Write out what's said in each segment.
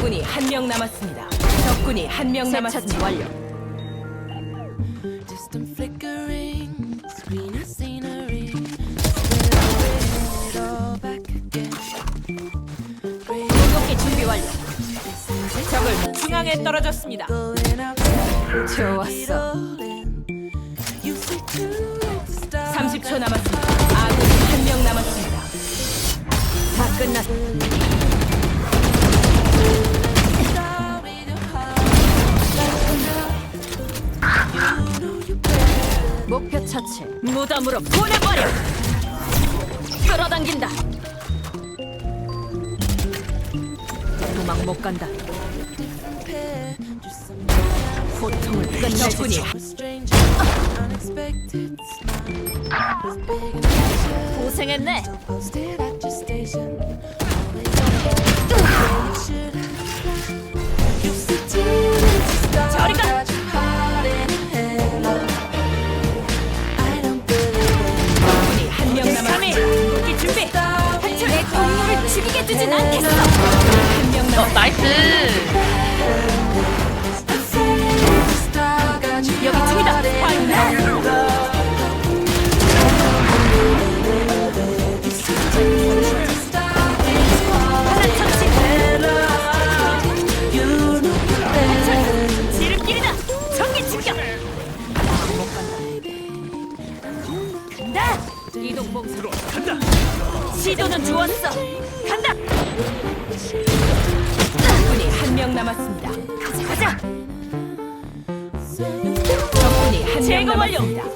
아군이 한 명 남았습니다. 적군이 한 명 남았습니다. 완료. Distant flickering, screen of scenery. It all back again. 공격기 준비 완료. 적을 중앙에 떨어졌습니다. Going out 좋았어. all in. You say too late to start. 30초 남았습니다. 아군이 한 명 남았습니다. 다 끝났. 목표 처치. 무덤으로 보내버려. 끌어당긴다. 도망 못 간다. 고통을 끝낼 적군이 stranger, unexpected smile. Was big and precious. 고생했네. 두진 않겠어. 남았. 나이스. 이동 봉쇄. 시도는 좋았어. 간다. 적군이 한 명 남았습니다. 가자 가자. 적군이 한 명 제거 완료. 남았습니다.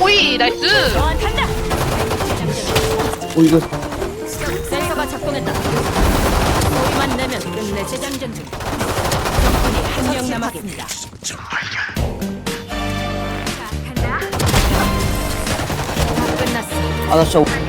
오이 나이스. 너한 간다. 어 이거 센서가 작동했다. 소리만 내면 끝내 재장전 중. 적군이 한명 남았습니다. 다. 아나 진짜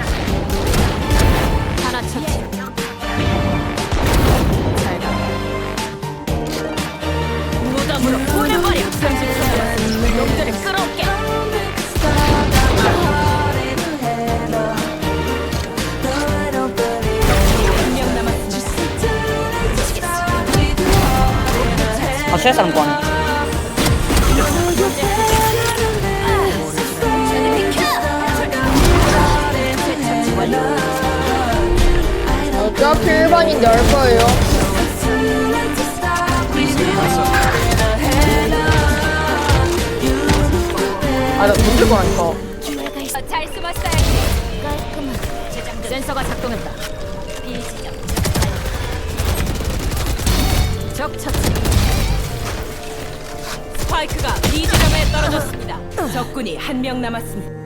아 비켜! 재처치 완료. 어차피 일반인 열 거예요. 아나 돈 들고 하니까 어, 잘 숨었어야지. 깔끔한. 센서가 작동했다. 적. 스파이크가 B 지점에 떨어졌습니다. 적군이 한 명 남았습니다.